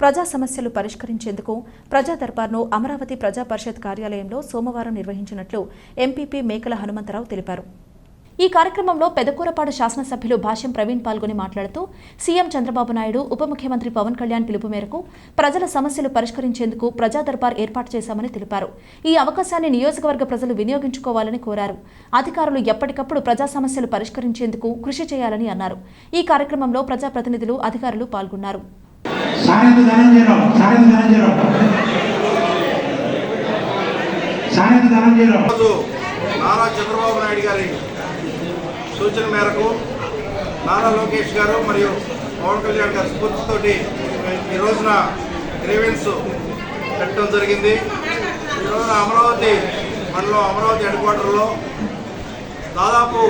ప్రజా సమస్యలు పరిష్కరించేందుకు ప్రజా దర్బార్ను అమరావతి ప్రజా పరిషత్ కార్యాలయంలో సోమవారం నిర్వహించినట్లు ఎంపీపీ మేకల హనుమంతరావు తెలిపారు. ఈ కార్యక్రమంలో పెదకూరపాడు శాసనసభ్యులు భాష్యం ప్రవీణ్ పాల్గొని మాట్లాడుతూ సీఎం చంద్రబాబు నాయుడు ఉప ముఖ్యమంత్రి పవన్ కళ్యాణ్ పిలుపు మేరకు ప్రజల సమస్యలు పరిష్కరించేందుకు ప్రజా దర్బార్ ఏర్పాటు చేశామని తెలిపారు. ఈ అవకాశాన్ని నియోజకవర్గ ప్రజలు వినియోగించుకోవాలని కోరారు. అధికారులు ఎప్పటికప్పుడు ప్రజా సమస్యలు పరిష్కరించేందుకు కృషి చేయాలని అన్నారు. ఈ కార్యక్రమంలో ప్రజాప్రతినిధులు అధికారులు పాల్గొన్నారు. సాయంత్రం ధనంజయరావు సాయంత్రం ధనంజయరావు సాయంత్రం ధనంజయరావు ఈరోజు నారా చంద్రబాబు నాయుడు గారి సూచన మేరకు నారా లోకేష్ గారు మరియు పవన్ కళ్యాణ్ గారి స్ఫూర్తితోటి ఈ రోజున గ్రీవెన్స్ పెట్టడం జరిగింది. ఈ రోజున అమరావతి మనలో అమరావతి హెడ్ క్వార్టర్లో దాదాపు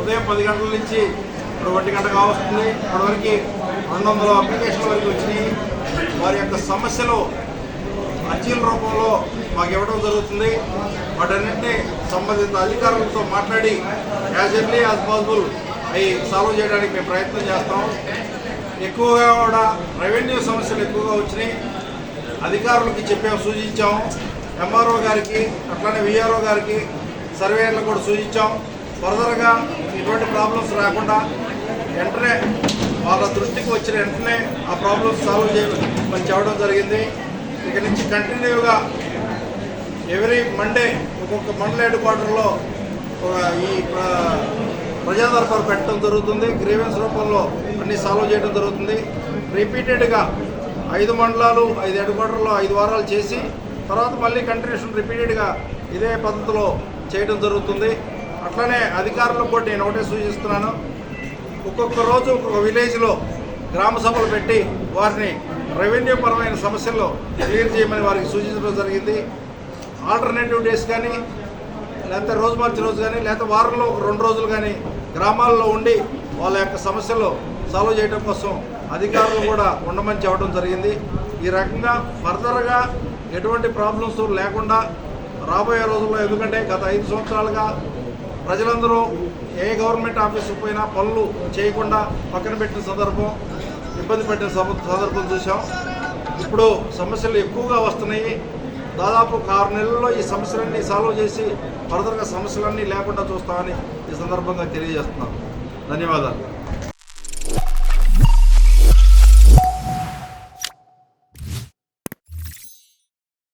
ఉదయం పది గంటల నుంచి ఇప్పుడు ఒంటి గంట కావస్తుంది. ఇప్పటివరకు రెండు వందల అప్లికేషన్ల వరకు వచ్చినాయి. వారి యొక్క సమస్యలు అర్జీల రూపంలో మాకు ఇవ్వడం జరుగుతుంది. వాటన్నింటినీ సంబంధిత అధికారులతో మాట్లాడి యాజ్ ఎర్లీ యాజ్ పాసిబుల్ అవి సాల్వ్ చేయడానికి మేము ప్రయత్నం చేస్తాం. ఎక్కువగా కూడా రెవెన్యూ సమస్యలు ఎక్కువగా వచ్చినాయి. అధికారులకి చెప్పాము సూచించాం. ఎంఆర్ఓ గారికి అట్లానే విఆర్ఓ గారికి సర్వేయర్లకు కూడా సూచించాం. ఫర్దర్గా ఇటువంటి ప్రాబ్లమ్స్ రాకుండా వెంటనే వాళ్ళ దృష్టికి వచ్చిన వెంటనే ఆ ప్రాబ్లమ్స్ సాల్వ్ చేయమని చెప్పడం జరిగింది. ఇక నుంచి కంటిన్యూగా ఎవ్రీ మండే ఒక్కొక్క మండల హెడ్ క్వార్టర్లో ఒక ఈ ప్ర- ప్రజా పెట్టడం జరుగుతుంది. గ్రీవెన్స్ రూపంలో అన్ని సాల్వ్ చేయడం జరుగుతుంది. రిపీటెడ్గా ఐదు మండలాలు ఐదు హెడ్ క్వార్టర్లో ఐదు వారాలు చేసి తర్వాత మళ్ళీ కంటిన్యూషన్ రిపీటెడ్గా ఇదే పద్ధతిలో చేయడం జరుగుతుంది. అట్లనే అధికారులకు కూడా నేను ఒకటే సూచిస్తున్నాను. ఒక్కొక్క రోజు ఒక్కొక్క విలేజ్లో గ్రామ సభలు పెట్టి వారిని రెవెన్యూ పరమైన సమస్యల్లో క్లియర్ చేయమని వారికి సూచించడం జరిగింది. ఆల్టర్నేటివ్ డేస్ కానీ లేకపోతే రోజు మార్చి రోజు కానీ లేకపోతే వారంలో ఒక రెండు రోజులు కానీ గ్రామాల్లో ఉండి వాళ్ళ యొక్క సమస్యలు సాల్వ్ చేయడం కోసం అధికారులు కూడా ఉండమని చెప్పడం జరిగింది. ఈ రకంగా ఫర్దర్గా ఎటువంటి ప్రాబ్లమ్స్ లేకుండా రాబోయే రోజుల్లో ఎందుకంటే గత ఐదు సంవత్సరాలుగా ప్రజలందరూ ఏ గవర్నమెంట్ ఆఫీసు పోయినా పనులు చేయకుండా పక్కన పెట్టిన సందర్భం ఇబ్బంది పెట్టిన సందర్భం చూసాం ఇప్పుడు సమస్యలు ఎక్కువగా వస్తున్నాయి. దాదాపు ఆరు నెలల్లో ఈ సమస్యలన్నీ సాల్వ్ చేసి ఫర్దర్గా సమస్యలన్నీ లేకుండా చూస్తామని ఈ సందర్భంగా తెలియజేస్తున్నాం. ధన్యవాదాలు.